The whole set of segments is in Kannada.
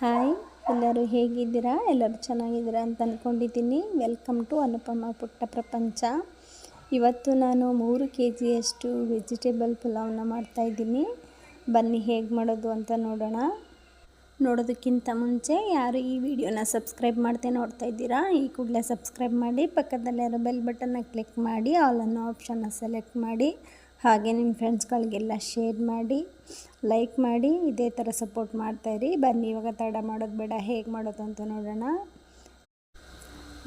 ಹಾಯ್, ಎಲ್ಲರೂ ಹೇಗಿದ್ದೀರಾ? ಎಲ್ಲರೂ ಚೆನ್ನಾಗಿದ್ದೀರಾ ಅಂತ ಅಂದ್ಕೊಂಡಿದ್ದೀನಿ ವೆಲ್ಕಮ್ ಟು ಅನುಪಮ ಪುಟ್ಟ ಪ್ರಪಂಚ. ಇವತ್ತು ನಾನು ಮೂರು ಕೆ ಜಿಯಷ್ಟು ವೆಜಿಟೇಬಲ್ ಪುಲಾವ್ನ ಮಾಡ್ತಾಯಿದ್ದೀನಿ ಬನ್ನಿ, ಹೇಗೆ ಮಾಡೋದು ಅಂತ ನೋಡೋಣ. ನೋಡೋದಕ್ಕಿಂತ ಮುಂಚೆ ಯಾರು ಈ ವಿಡಿಯೋನ ಸಬ್ಸ್ಕ್ರೈಬ್ ಮಾಡ್ತೇನೆ ನೋಡ್ತಾ ಇದ್ದೀರಾ, ಈ ಕೂಡಲೇ ಸಬ್ಸ್ಕ್ರೈಬ್ ಮಾಡಿ, ಪಕ್ಕದಲ್ಲಿರೋ ಬೆಲ್ ಬಟನ್ನ ಕ್ಲಿಕ್ ಮಾಡಿ ಆಲ್ ಅನ್ನೋ ಆಪ್ಷನ್ನ ಸೆಲೆಕ್ಟ್ ಮಾಡಿ. ಹಾಗೆ ನಿಮ್ಮ ಫ್ರೆಂಡ್ಸ್ಗಳಿಗೆಲ್ಲ ಶೇರ್ ಮಾಡಿ, ಲೈಕ್ ಮಾಡಿ, ಇದೇ ಥರ ಸಪೋರ್ಟ್ ಮಾಡ್ತಾಯಿರಿ ಬನ್ನಿ, ಇವಾಗ ತಡ ಮಾಡೋದು ಬೇಡ, ಹೇಗೆ ಮಾಡೋದು ಅಂತ ನೋಡೋಣ.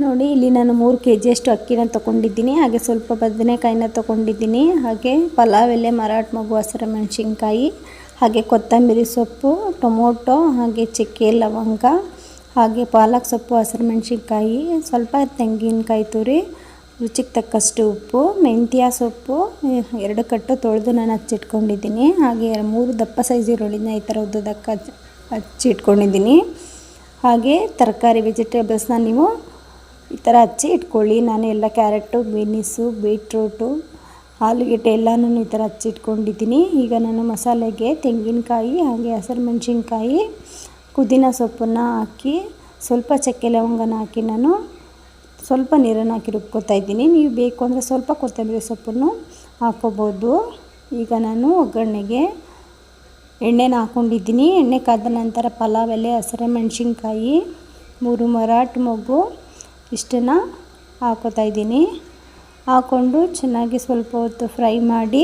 ನೋಡಿ, ಇಲ್ಲಿ ನಾನು ಮೂರು ಕೆ ಜಿಯಷ್ಟು ಅಕ್ಕಿನ ತೊಗೊಂಡಿದ್ದೀನಿ, ಹಾಗೆ ಸ್ವಲ್ಪ ಬದನೆಕಾಯಿನ ತೊಗೊಂಡಿದ್ದೀನಿ, ಹಾಗೆ ಪಲಾವ್ ಎಲೆ, ಮರಾಠ, ಮಗು, ಹಸಿರು ಮೆಣಸಿನ್ಕಾಯಿ, ಹಾಗೆ ಕೊತ್ತಂಬರಿ ಸೊಪ್ಪು, ಟೊಮೊಟೊ, ಹಾಗೆ ಚಕ್ಕೆ, ಲವಂಗ, ಹಾಗೆ ಪಾಲಕ್ ಸೊಪ್ಪು, ಹಸಿರು ಮೆಣಸಿನ್ಕಾಯಿ, ಸ್ವಲ್ಪ ತೆಂಗಿನಕಾಯಿ ತುರಿ ರುಚಿಗೆ ತಕ್ಕಷ್ಟು ಉಪ್ಪು, ಮೆಂತ್ಯ ಸೊಪ್ಪು ಎರಡು ಕಟ್ಟು ತೊಳೆದು ನಾನು ಹಚ್ಚಿಟ್ಕೊಂಡಿದ್ದೀನಿ. ಹಾಗೆ ಮೂರು ದಪ್ಪ ಸೈಜ್ ಈರುಳ್ಳಿನ ಈ ಥರ ಉದ್ದದಕ್ಕೆ ಹಚ್ಚಿ ಹಚ್ಚಿಟ್ಕೊಂಡಿದ್ದೀನಿ. ಹಾಗೆ ತರಕಾರಿ, ವೆಜಿಟೇಬಲ್ಸ್ನ ನೀವು ಈ ಥರ ಹಚ್ಚಿ ಇಟ್ಕೊಳ್ಳಿ. ನಾನು ಎಲ್ಲ ಕ್ಯಾರೆಟು ಬೀನಿಸು ಬೀಟ್ರೂಟು, ಆಲೂಗೆಡ್ಡೆ ಎಲ್ಲನೂ ಈ ಥರ ಹಚ್ಚಿಟ್ಕೊಂಡಿದ್ದೀನಿ. ಈಗ ನಾನು ಮಸಾಲೆಗೆ ತೆಂಗಿನಕಾಯಿ ಹಾಗೆ ಹಸಿರು ಮೆಣಸಿನ್ಕಾಯಿ, ಪುದೀನ ಸೊಪ್ಪನ್ನು ಹಾಕಿ ಸ್ವಲ್ಪ ಚಕ್ಕೆ ಲವಂಗನ ಹಾಕಿ ನಾನು ಸ್ವಲ್ಪ ನೀರನ್ನು ಹಾಕಿ ರುಬ್ಕೊತಾ ಇದ್ದೀನಿ. ನೀವು ಬೇಕು ಅಂದರೆ ಸ್ವಲ್ಪ ಕೊತ್ತಂಬರಿ ಸೊಪ್ಪನ್ನು ಹಾಕ್ಕೋಬೋದು. ಈಗ ನಾನು ಒಗ್ಗರಣೆಗೆ ಎಣ್ಣೆನ ಹಾಕ್ಕೊಂಡಿದ್ದೀನಿ ಎಣ್ಣೆ ಕಾದ ನಂತರ ಪಲಾವ್, ಎಲೆ, ಹಸಿರು ಮೆಣಸಿನ್ಕಾಯಿ, ಮೂರು ಮರಾಠ ಮೊಗ್ಗು ಇಷ್ಟನ್ನು ಹಾಕೋತಾ ಇದ್ದೀನಿ. ಹಾಕ್ಕೊಂಡು ಚೆನ್ನಾಗಿ ಸ್ವಲ್ಪ ಹೊತ್ತು ಫ್ರೈ ಮಾಡಿ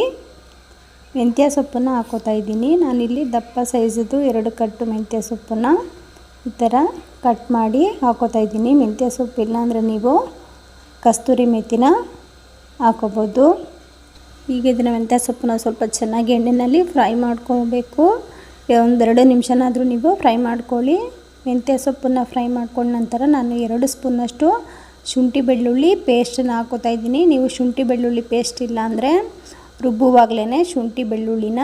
ಮೆಂತ್ಯ ಸೊಪ್ಪನ್ನು ಹಾಕೋತಾ ಇದ್ದೀನಿ. ನಾನಿಲ್ಲಿ ದಪ್ಪ ಸೈಜದು ಎರಡು ಕಟ್ಟು ಮೆಂತ್ಯ ಸೊಪ್ಪನ್ನು ಈ ಥರ ಕಟ್ ಮಾಡಿ ಹಾಕೋತಾ ಇದ್ದೀನಿ. ಮೆಂತ್ಯ ಸೊಪ್ಪು ಇಲ್ಲಾಂದರೆ ನೀವು ಕಸ್ತೂರಿ ಮೆಥಿನ ಹಾಕೋಬೋದು. ಈಗ ಇದನ್ನು ಮೆಂತ್ಯ ಸೊಪ್ಪನ್ನ ಸ್ವಲ್ಪ ಚೆನ್ನಾಗಿ ಎಣ್ಣೆಯಲ್ಲಿ ಫ್ರೈ ಮಾಡ್ಕೊಳ್ಬೇಕು. ಒಂದೆರಡು ನಿಮಿಷನಾದರೂ ನೀವು ಫ್ರೈ ಮಾಡ್ಕೊಳ್ಳಿ. ಮೆಂತ್ಯ ಸೊಪ್ಪನ್ನು ಫ್ರೈ ಮಾಡ್ಕೊಂಡ ನಂತರ ನಾನು ಎರಡು ಸ್ಪೂನಷ್ಟು ಶುಂಠಿ ಬೆಳ್ಳುಳ್ಳಿ ಪೇಸ್ಟನ್ನು ಹಾಕೋತಾ ಇದ್ದೀನಿ. ನೀವು ಶುಂಠಿ ಬೆಳ್ಳುಳ್ಳಿ ಪೇಸ್ಟ್ ಇಲ್ಲಾಂದರೆ ರುಬ್ಬುವಾಗಲೇ ಶುಂಠಿ ಬೆಳ್ಳುಳ್ಳಿನ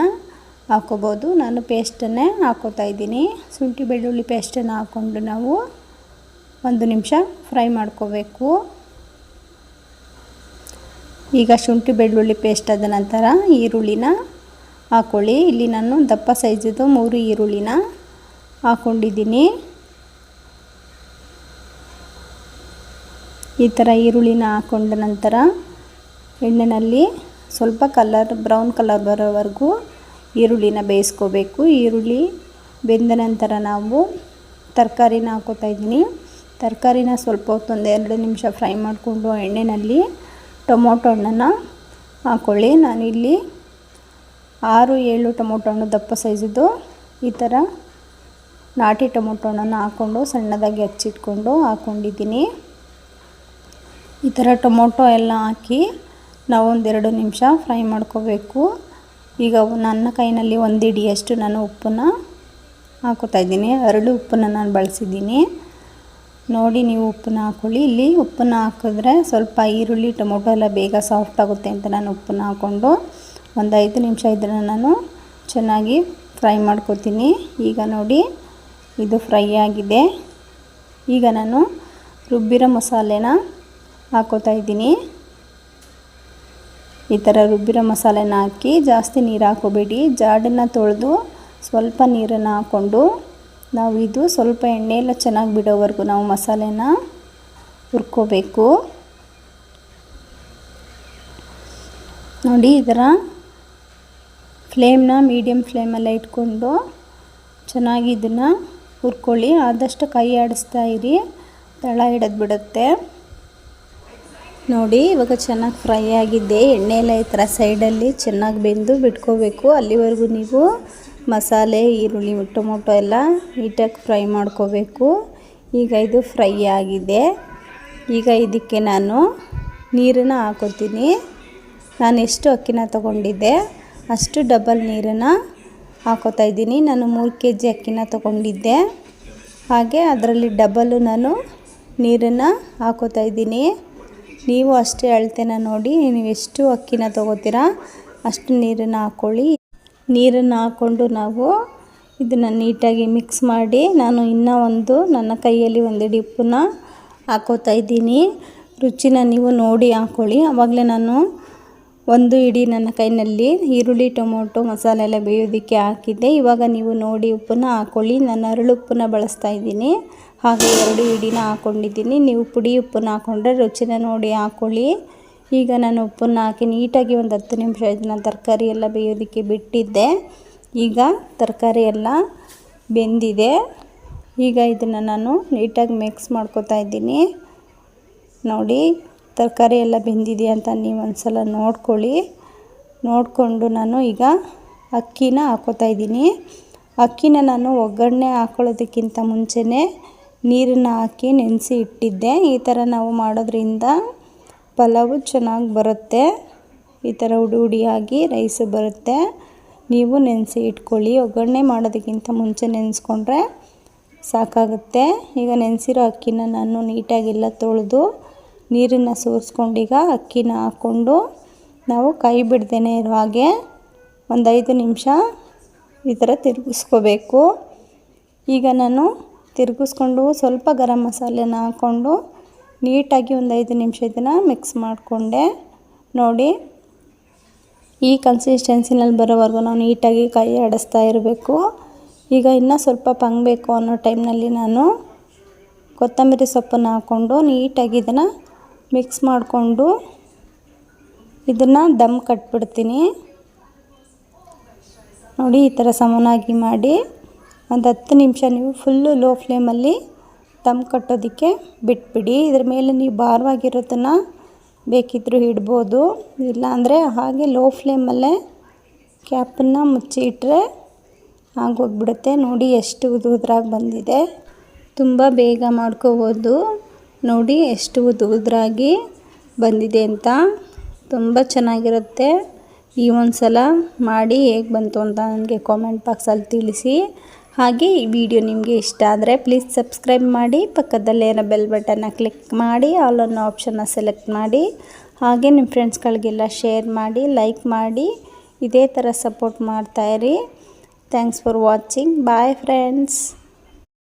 ಹಾಕೋಬೋದು. ನಾನು ಪೇಸ್ಟನ್ನೇ ಹಾಕೋತಾ ಇದ್ದೀನಿ. ಶುಂಠಿ ಬೆಳ್ಳುಳ್ಳಿ ಪೇಸ್ಟನ್ನು ಹಾಕ್ಕೊಂಡು ನಾವು ಒಂದು ನಿಮಿಷ ಫ್ರೈ ಮಾಡ್ಕೋಬೇಕು. ಈಗ ಶುಂಠಿ ಬೆಳ್ಳುಳ್ಳಿ ಪೇಸ್ಟ್ ಆದ ನಂತರ ಈರುಳ್ಳಿನ ಹಾಕ್ಕೊಳ್ಳಿ ಇಲ್ಲಿ ನಾನು ದಪ್ಪ ಸೈಜದು ಮೂರು ಈರುಳ್ಳಿನ ಹಾಕ್ಕೊಂಡಿದ್ದೀನಿ ಈ ಥರ ಈರುಳ್ಳಿನ ಹಾಕ್ಕೊಂಡ ನಂತರ ಎಣ್ಣೆಯಲ್ಲಿ ಸ್ವಲ್ಪ ಕಲರ್, ಬ್ರೌನ್ ಕಲರ್ ಬರೋವರೆಗೂ ಈರುಳ್ಳಿನ ಬೇಯಿಸ್ಕೋಬೇಕು. ಈರುಳ್ಳಿ ಬೆಂದ ನಂತರ ನಾವು ತರಕಾರಿನ ಹಾಕೋತಾ ಇದ್ದೀನಿ. ತರಕಾರಿನ ಸ್ವಲ್ಪ ಹೊತ್ತೊಂದು ಎರಡು ನಿಮಿಷ ಫ್ರೈ ಮಾಡಿಕೊಂಡು ಎಣ್ಣೆಯಲ್ಲಿ ಟೊಮೊಟೊ ಹಣ್ಣನ್ನು ಹಾಕ್ಕೊಳ್ಳಿ ನಾನಿಲ್ಲಿ ಆರು ಏಳು ಟೊಮೊಟೊ ಹಣ್ಣು ದಪ್ಪ ಸೈಜಿದ್ದು. ಈ ಥರ ನಾಟಿ ಟೊಮೊಟೊ ಹಣ್ಣನ್ನು ಹಾಕ್ಕೊಂಡು ಸಣ್ಣದಾಗಿ ಹಚ್ಚಿಟ್ಕೊಂಡು ಹಾಕ್ಕೊಂಡಿದ್ದೀನಿ ಈ ಥರ ಟೊಮೊಟೊ ಎಲ್ಲ ಹಾಕಿ ನಾವೊಂದೆರಡು ನಿಮಿಷ ಫ್ರೈ ಮಾಡ್ಕೋಬೇಕು. ಈಗ ನನ್ನ ಕೈನಲ್ಲಿ ಒಂದು ಹಿಡಿಯಷ್ಟು ನಾನು ಉಪ್ಪನ್ನು ಹಾಕೋತಾ ಇದ್ದೀನಿ. ಅರಳು ಉಪ್ಪನ್ನು ನಾನು ಬಳಸಿದ್ದೀನಿ. ನೋಡಿ, ನೀವು ಉಪ್ಪನ್ನ ಹಾಕ್ಕೊಳ್ಳಿ ಇಲ್ಲಿ ಉಪ್ಪನ್ನು ಹಾಕಿದ್ರೆ ಸ್ವಲ್ಪ ಈರುಳ್ಳಿ, ಟೊಮೊಟೊ ಎಲ್ಲ ಬೇಗ ಸಾಫ್ಟ್ ಆಗುತ್ತೆ ಅಂತ ನಾನು ಉಪ್ಪನ್ನು ಹಾಕ್ಕೊಂಡು ಒಂದು ಐದು ನಿಮಿಷ ಇದನ್ನು ನಾನು ಚೆನ್ನಾಗಿ ಫ್ರೈ ಮಾಡ್ಕೊತೀನಿ. ಈಗ ನೋಡಿ, ಇದು ಫ್ರೈ ಆಗಿದೆ. ಈಗ ನಾನು ರುಬ್ಬಿರೋ ಮಸಾಲೆನ ಹಾಕೋತಾ ಇದ್ದೀನಿ. ಈ ಥರ ರುಬ್ಬಿರೋ ಮಸಾಲೆನ ಹಾಕಿ ಜಾಸ್ತಿ ನೀರು ಹಾಕೋಬೇಡಿ ಜಾಡನ್ನು ತೊಳೆದು ಸ್ವಲ್ಪ ನೀರನ್ನು ಹಾಕ್ಕೊಂಡು ನಾವು ಇದು ಸ್ವಲ್ಪ ಎಣ್ಣೆ ಎಲ್ಲ ಚೆನ್ನಾಗಿ ಬಿಡೋವರೆಗೂ ನಾವು ಮಸಾಲೆನ ಹುರ್ಕೋಬೇಕು. ನೋಡಿ ಇದರ ಫ್ಲೇಮ್ನ ಮೀಡಿಯಮ್ ಫ್ಲೇಮಲ್ಲೇ ಇಟ್ಕೊಂಡು ಚೆನ್ನಾಗಿ ಇದನ್ನು ಹುರ್ಕೊಳ್ಳಿ. ಆದಷ್ಟು ಕೈ ಆಡಿಸ್ತಾ ಇರಿ. ತಳ ಹಿಡಿದು ಬಿಡುತ್ತೆ ನೋಡಿ, ಇವಾಗ ಚೆನ್ನಾಗಿ ಫ್ರೈ ಆಗಿದೆ. ಎಣ್ಣೆ ಎಲ್ಲ ಈ ಥರ ಸೈಡಲ್ಲಿ ಚೆನ್ನಾಗಿ ಬೆಂದು ಬಿಟ್ಕೋಬೇಕು. ಅಲ್ಲಿವರೆಗೂ ನೀವು ಮಸಾಲೆ, ಈರುಳ್ಳಿ, ಟೊಮೊಟೊ ಎಲ್ಲ ನೀಟಾಗಿ ಫ್ರೈ ಮಾಡ್ಕೋಬೇಕು. ಈಗ ಇದು ಫ್ರೈ ಆಗಿದೆ. ಈಗ ಇದಕ್ಕೆ ನಾನು ನೀರನ್ನು ಹಾಕೋತೀನಿ. ನಾನು ಎಷ್ಟು ಅಕ್ಕಿನ ತಗೊಂಡಿದ್ದೆ, ಅಷ್ಟು ಡಬಲ್ ನೀರನ್ನು ಹಾಕೋತಾ ಇದ್ದೀನಿ. ನಾನು ಮೂರು ಕೆ ಜಿ ಅಕ್ಕಿನ ತಗೊಂಡಿದ್ದೆ. ಹಾಗೆ ಅದರಲ್ಲಿ ಡಬಲ್ಲು ನಾನು ನೀರನ್ನು ಹಾಕೋತಾ ಇದ್ದೀನಿ. ನೀವು ಅಷ್ಟೇ ಅಳತೆನ ನೋಡಿ ನೀವು ಎಷ್ಟು ಅಕ್ಕಿನ ತೊಗೋತೀರಾ ಅಷ್ಟು ನೀರನ್ನು ಹಾಕ್ಕೊಳ್ಳಿ ನೀರನ್ನು ಹಾಕ್ಕೊಂಡು ನಾವು ಇದನ್ನು ನೀಟಾಗಿ ಮಿಕ್ಸ್ ಮಾಡಿ ನಾನು ಇನ್ನೂ ಒಂದು ನನ್ನ ಕೈಯಲ್ಲಿ ಒಂದು ಡಿಪ್ಪನ್ನ ಹಾಕೋತಾ ಇದ್ದೀನಿ. ರುಚಿನ ನೀವು ನೋಡಿ ಹಾಕ್ಕೊಳ್ಳಿ ಆವಾಗಲೇ ನಾನು ಒಂದು ಇಡೀ ನನ್ನ ಕೈನಲ್ಲಿ ಈರುಳ್ಳಿ, ಟೊಮೊಟೊ ಮಸಾಲೆ ಎಲ್ಲ ಬೇಯೋದಕ್ಕೆ ಹಾಕಿದ್ದೆ. ಇವಾಗ ನೀವು ನೋಡಿ ಉಪ್ಪನ್ನ ಹಾಕ್ಕೊಳ್ಳಿ ನಾನು ಅರಳು ಉಪ್ಪನ್ನ ಬಳಸ್ತಾ ಇದ್ದೀನಿ. ಹಾಗೆ ಎರಡು ಇಡಿನ ಹಾಕ್ಕೊಂಡಿದ್ದೀನಿ ನೀವು ಪುಡಿ ಉಪ್ಪನ್ನ ಹಾಕ್ಕೊಂಡ್ರೆ ರುಚಿನ ನೋಡಿ ಹಾಕ್ಕೊಳ್ಳಿ ಈಗ ನಾನು ಉಪ್ಪನ್ನು ಹಾಕಿ ನೀಟಾಗಿ ಒಂದು ಹತ್ತು ನಿಮಿಷ ಇದನ್ನು ತರಕಾರಿ ಎಲ್ಲ ಬೇಯೋದಕ್ಕೆ ಬಿಟ್ಟಿದ್ದೆ. ಈಗ ತರಕಾರಿ ಎಲ್ಲ ಬೆಂದಿದೆ. ಈಗ ಇದನ್ನು ನಾನು ನೀಟಾಗಿ ಮಿಕ್ಸ್ ಮಾಡ್ಕೋತಾ ಇದ್ದೀನಿ. ನೋಡಿ. ತರಕಾರಿ ಎಲ್ಲ ಬೆಂದಿದೆ ಅಂತ ನೀವು ಒಂದ್ಸಲ ನೋಡ್ಕೊಳ್ಳಿ. ನೋಡಿಕೊಂಡು ನಾನು ಈಗ ಅಕ್ಕಿನ ಹಾಕೋತಾ ಇದ್ದೀನಿ. ಅಕ್ಕಿನ ನಾನು ಒಗ್ಗರಣೆ ಹಾಕೊಳ್ಳೋದಕ್ಕಿಂತ ಮುಂಚೆನೇ ನೀರನ್ನು ಹಾಕಿ ನೆನೆಸಿ ಇಟ್ಟಿದ್ದೆ. ಈ ಥರ ನಾವು ಮಾಡೋದ್ರಿಂದ ಪಲಾವು ಚೆನ್ನಾಗಿ ಬರುತ್ತೆ. ಈ ಥರ ಉಡಿ ಉಡಿಯಾಗಿ ರೈಸ್ ಬರುತ್ತೆ. ನೀವು ನೆನೆಸಿ ಇಟ್ಕೊಳ್ಳಿ. ಒಗ್ಗರಣೆ ಮಾಡೋದಕ್ಕಿಂತ ಮುಂಚೆ ನೆನೆಸ್ಕೊಂಡ್ರೆ ಸಾಕಾಗುತ್ತೆ. ಈಗ ನೆನೆಸಿರೋ ಅಕ್ಕಿನ ನಾನು ನೀಟಾಗೆಲ್ಲ ತೊಳೆದು ನೀರನ್ನು ಸೋರಿಸ್ಕೊಂಡೀಗ ಅಕ್ಕಿನ ಹಾಕ್ಕೊಂಡು ನಾವು ಕೈ ಬಿಡ್ದೇ ಇರೋ ಹಾಗೆ ಒಂದು ಐದು ನಿಮಿಷ ಈ ಥರ ತಿರುಗಿಸ್ಕೋಬೇಕು. ಈಗ ನಾನು ತಿರುಗಿಸ್ಕೊಂಡು ಸ್ವಲ್ಪ ಗರಂ ಮಸಾಲೆನ ಹಾಕ್ಕೊಂಡು ನೀಟಾಗಿ ಒಂದು ಐದು ನಿಮಿಷ ಇದನ್ನು ಮಿಕ್ಸ್ ಮಾಡಿಕೊಂಡೆ. ನೋಡಿ, ಈ ಕನ್ಸಿಸ್ಟೆನ್ಸಿನಲ್ಲಿ ಬರೋವರೆಗೂ ನಾವು ನೀಟಾಗಿ ಕೈ ಆಡಿಸ್ತಾ ಇರಬೇಕು. ಈಗ ಇನ್ನೂ ಸ್ವಲ್ಪ ಪಂಗಬೇಕು ಅನ್ನೋ ಟೈಮ್ನಲ್ಲಿ ನಾನು ಕೊತ್ತಂಬರಿ ಸೊಪ್ಪನ್ನು ಹಾಕ್ಕೊಂಡು ನೀಟಾಗಿ ಇದನ್ನು ಮಿಕ್ಸ್ ಮಾಡಿಕೊಂಡು ಇದನ್ನು ದಮ್ ಕಟ್ಬಿಡ್ತೀನಿ. ನೋಡಿ, ಈ ಥರ ಸಮನಾಗಿ ಮಾಡಿ ಒಂದು ಹತ್ತು ನಿಮಿಷ ನೀವು ಫುಲ್ಲು ಲೋ ಫ್ಲೇಮಲ್ಲಿ ದಮ್ ಕಟ್ಟೋದಕ್ಕೆ ಬಿಟ್ಬಿಡಿ. ಇದ್ರ ಮೇಲೆ ನೀವು ಭಾರವಾಗಿರೋದನ್ನು ಬೇಕಿದ್ದರೂ ಇಡ್ಬೋದು. ಇಲ್ಲಾಂದರೆ ಹಾಗೆ ಲೋ ಫ್ಲೇಮಲ್ಲೇ ಕ್ಯಾಪನ್ನು ಮುಚ್ಚಿ ಇಟ್ಟರೆ ಆಗೋಗ್ಬಿಡುತ್ತೆ. ನೋಡಿ, ಎಷ್ಟು ಉದುದ್ರಾಗಿ ಬಂದಿದೆ. ತುಂಬ ಬೇಗ ಮಾಡ್ಕೋಬೋದು. ನೋಡಿ ಎಷ್ಟು ಉದು ಉದ್ರಾಗಿ ಬಂದಿದೆ ಅಂತ. ತುಂಬ ಚೆನ್ನಾಗಿರುತ್ತೆ. ಈ ಒಂದು ಸಲ ಮಾಡಿ ಹೇಗೆ ಬಂತು ಅಂತ ನನಗೆ ಕಾಮೆಂಟ್ ಬಾಕ್ಸಲ್ಲಿ ತಿಳಿಸಿ. ಹಾಗೆ ಈ ವಿಡಿಯೋ ನಿಮಗೆ ಇಷ್ಟ ಆದರೆ ಪ್ಲೀಸ್ ಸಬ್ಸ್ಕ್ರೈಬ್ ಮಾಡಿ, ಪಕ್ಕದಲ್ಲೇ ಇರೋ ಬೆಲ್ ಬಟನ್ನ ಕ್ಲಿಕ್ ಮಾಡಿ ಆಲ್ ಅನ್ನೋ ಆಪ್ಷನ್ನ ಸೆಲೆಕ್ಟ್ ಮಾಡಿ. ಹಾಗೆ ನಿಮ್ಮ ಫ್ರೆಂಡ್ಸ್ಗಳಿಗೆಲ್ಲ ಶೇರ್ ಮಾಡಿ ಲೈಕ್ ಮಾಡಿ, ಇದೇ ಥರ support ಮಾಡ್ತಾಯಿರಿ thanks for watching bye friends